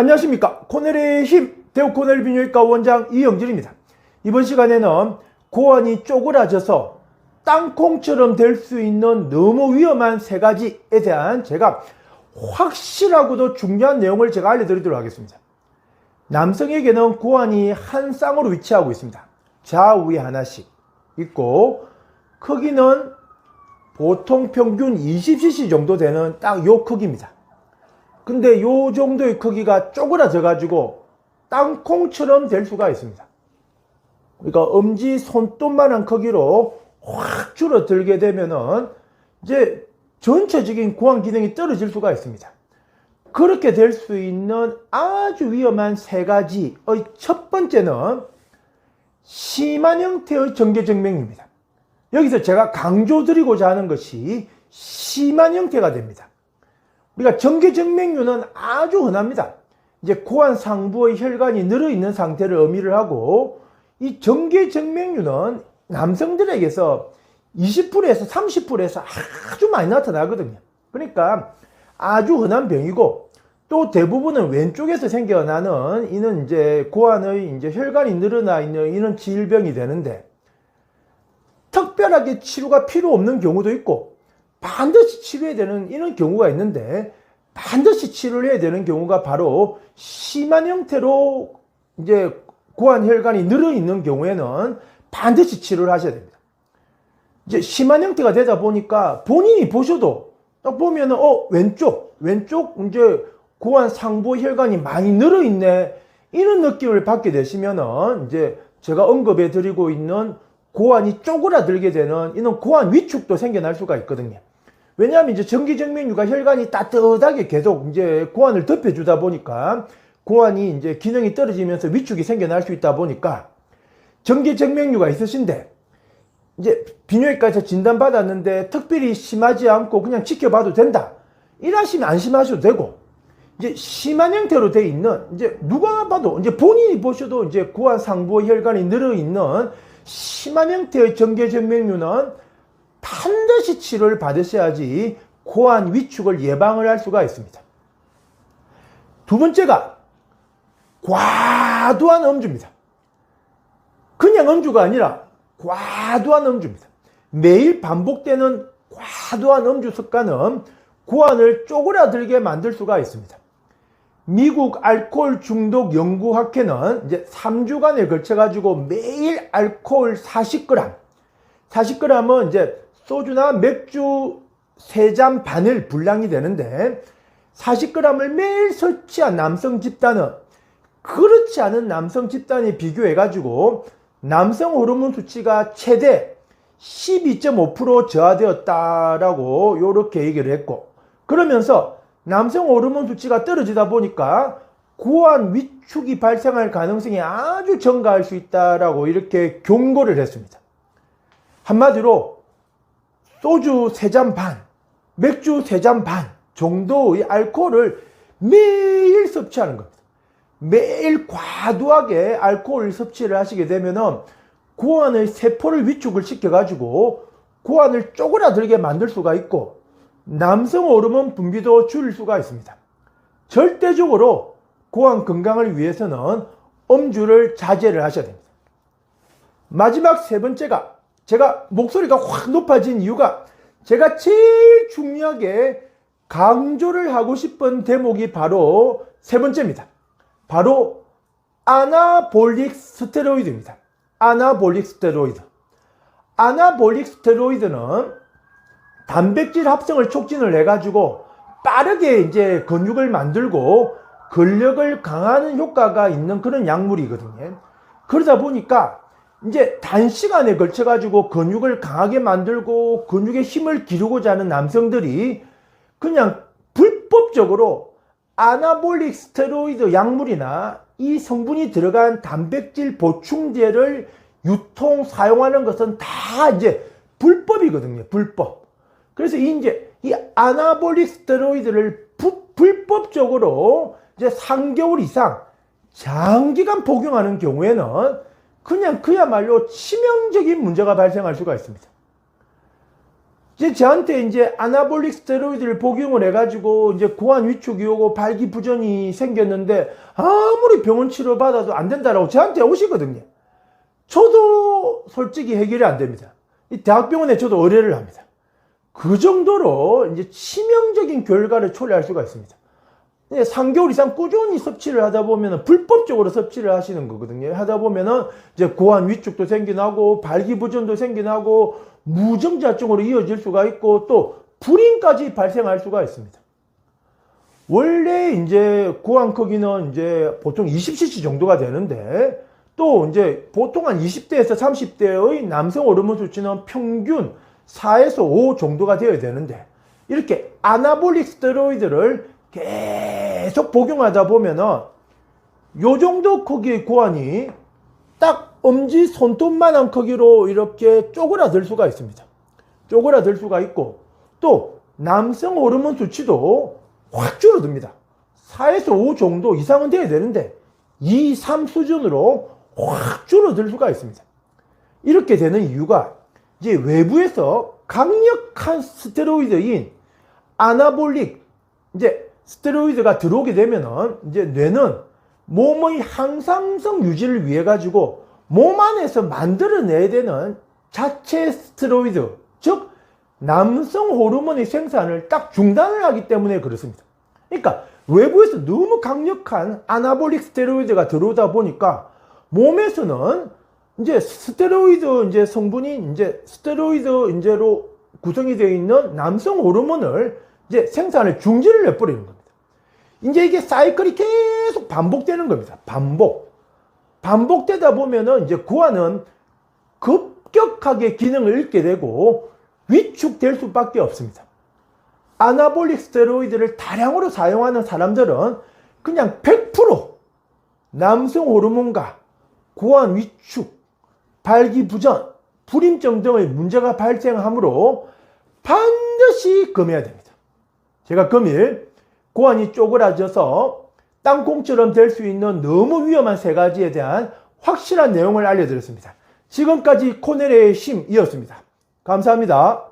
안녕하십니까. 코넬의 힘, 대우 코넬 비뇨기과 원장 이영진입니다. 이번 시간에는 고환이 쪼그라져서 땅콩처럼 될 수 있는 너무 위험한 세 가지에 대한 제가 확실하고도 중요한 내용을 제가 알려드리도록 하겠습니다. 남성에게는 고환이 한 쌍으로 위치하고 있습니다. 좌우에 하나씩 있고 크기는 보통 평균 20cc 정도 되는 딱 요 크기입니다. 근데 요 정도의 크기가 쪼그라져 가지고 땅콩처럼 될 수가 있습니다. 그러니까 엄지 손톱만한 크기로 확 줄어들게 되면은 이제 전체적인 고환 기능이 떨어질 수가 있습니다. 그렇게 될 수 있는 아주 위험한 세 가지의 첫 번째는 심한 형태의 정계정맥입니다. 여기서 제가 강조드리고자 하는 것이 심한 형태가 됩니다. 우리가 정계정맥류는 아주 흔합니다. 이제 고환 상부의 혈관이 늘어 있는 상태를 의미를 하고 이 정계정맥류는 남성들에게서 20%에서 30%에서 아주 많이 나타나거든요. 그러니까 아주 흔한 병이고 또 대부분은 왼쪽에서 생겨나는 이는 이제 고환의 이제 혈관이 늘어나 있는 이런 질병이 되는데 특별하게 치료가 필요 없는 경우도 있고 반드시 치료해야 되는 이런 경우가 있는데 반드시 치료를 해야 되는 경우가 바로 심한 형태로 이제 고환 혈관이 늘어 있는 경우에는 반드시 치료를 하셔야 됩니다. 이제 심한 형태가 되다 보니까 본인이 보셔도 딱 보면은 어 왼쪽 왼쪽 이제 고환 상부 혈관이 많이 늘어 있네 이런 느낌을 받게 되시면은 이제 제가 언급해 드리고 있는 고환이 쪼그라들게 되는 이런 고환 위축도 생겨날 수가 있거든요. 왜냐하면 이제 전기정맥류가 혈관이 따뜻하게 계속 이제 고환을 덮여주다 보니까 고환이 이제 기능이 떨어지면서 위축이 생겨날 수 있다 보니까 전기정맥류가 있으신데 이제 비뇨기과에서 진단받았는데 특별히 심하지 않고 그냥 지켜봐도 된다. 이러시면 안심하셔도 되고 이제 심한 형태로 돼 있는 이제 누가 봐도 이제 본인이 보셔도 이제 고환 상부 혈관이 늘어 있는 심한 형태의 전개정맥류는 반드시 치료를 받으셔야지 고환 위축을 예방을 할 수가 있습니다. 두 번째가 과도한 음주입니다. 그냥 음주가 아니라 과도한 음주입니다. 매일 반복되는 과도한 음주 습관은 고환을 쪼그라들게 만들 수가 있습니다. 미국 알코올 중독 연구학회는 이제 3주간에 걸쳐 가지고 매일 알코올 40g, 40g은 이제 소주나 맥주 3잔 반을 분량이 되는데 40g을 매일 섭취한 남성 집단은 그렇지 않은 남성 집단에 비교해 가지고 남성 호르몬 수치가 최대 12.5% 저하되었다라고 이렇게 얘기를 했고 그러면서 남성 호르몬 수치가 떨어지다 보니까 고환 위축이 발생할 가능성이 아주 증가할 수 있다라고 이렇게 경고를 했습니다. 한마디로 소주 3잔 반, 맥주 3잔 반 정도의 알코올을 매일 섭취하는 겁니다. 매일 과도하게 알코올 섭취를 하시게 되면은 고환의 세포를 위축을 시켜가지고 고환을 쪼그라들게 만들 수가 있고 남성 호르몬 분비도 줄일 수가 있습니다. 절대적으로 고환 건강을 위해서는 음주를 자제를 하셔야 됩니다. 마지막 세 번째가 제가 목소리가 확 높아진 이유가 제가 제일 중요하게 강조를 하고 싶은 대목이 바로 세 번째입니다. 바로 아나볼릭 스테로이드입니다. 아나볼릭 스테로이드. 아나볼릭 스테로이드는 단백질 합성을 촉진을 해가지고 빠르게 이제 근육을 만들고 근력을 강화하는 효과가 있는 그런 약물이거든요. 그러다 보니까 이제 단시간에 걸쳐가지고 근육을 강하게 만들고 근육에 힘을 기르고자 하는 남성들이 그냥 불법적으로 아나볼릭 스테로이드 약물이나 이 성분이 들어간 단백질 보충제를 유통 사용하는 것은 다 이제 불법이거든요. 불법. 그래서 이제 이 아나볼릭 스테로이드를 부, 불법적으로 이제 3개월 이상 장기간 복용하는 경우에는 그냥 그야말로 치명적인 문제가 발생할 수가 있습니다. 이제 저한테 이제 아나볼릭 스테로이드를 복용을 해가지고 이제 고환 위축이 오고 발기부전이 생겼는데 아무리 병원 치료 받아도 안 된다라고 저한테 오시거든요. 저도 솔직히 해결이 안 됩니다. 이 대학병원에 저도 의뢰를 합니다. 그 정도로 이제 치명적인 결과를 초래할 수가 있습니다. 3개월 이상 꾸준히 섭취를 하다 보면 불법적으로 섭취를 하시는 거거든요. 하다 보면은 이제 고환 위축도 생겨나고 발기부전도 생겨나고 무정자증으로 이어질 수가 있고 또 불임까지 발생할 수가 있습니다. 원래 이제 고환 크기는 이제 보통 20cc 정도가 되는데 또 이제 보통 한 20대에서 30대의 남성 호르몬 수치는 평균 4에서 5 정도가 되어야 되는데 이렇게 아나볼릭 스테로이드를 계속 복용하다 보면은 요 정도 크기의 고환이 딱 엄지 손톱만한 크기로 이렇게 쪼그라들 수가 있습니다. 쪼그라들 수가 있고 또 남성 호르몬 수치도 확 줄어듭니다. 4에서 5 정도 이상은 돼야 되는데 2, 3 수준으로 확 줄어들 수가 있습니다. 이렇게 되는 이유가 이제 외부에서 강력한 스테로이드인 아나볼릭 이제 스테로이드가 들어오게 되면은 이제 뇌는 몸의 항상성 유지를 위해 가지고 몸 안에서 만들어내야 되는 자체 스테로이드 즉 남성 호르몬의 생산을 딱 중단을 하기 때문에 그렇습니다. 그러니까 외부에서 너무 강력한 아나볼릭 스테로이드가 들어오다 보니까 몸에서는 이제 스테로이드 이제 성분이 이제 스테로이드 이제로 구성이 되어 있는 남성 호르몬을 이제 생산을 중지를 해버리는 겁니다. 이제 이게 사이클이 계속 반복되는 겁니다. 반복. 반복되다 보면은 이제 구안은 급격하게 기능을 잃게 되고 위축될 수밖에 없습니다. 아나볼릭 스테로이드를 다량으로 사용하는 사람들은 그냥 100% 남성 호르몬과 고환 위축, 발기부전, 불임증 등의 문제가 발생하므로 반드시 금해야 됩니다. 제가 금일 고환이 쪼그라져서 땅콩처럼 될 수 있는 너무 위험한 세 가지에 대한 확실한 내용을 알려드렸습니다. 지금까지 코넬의 심이었습니다. 감사합니다.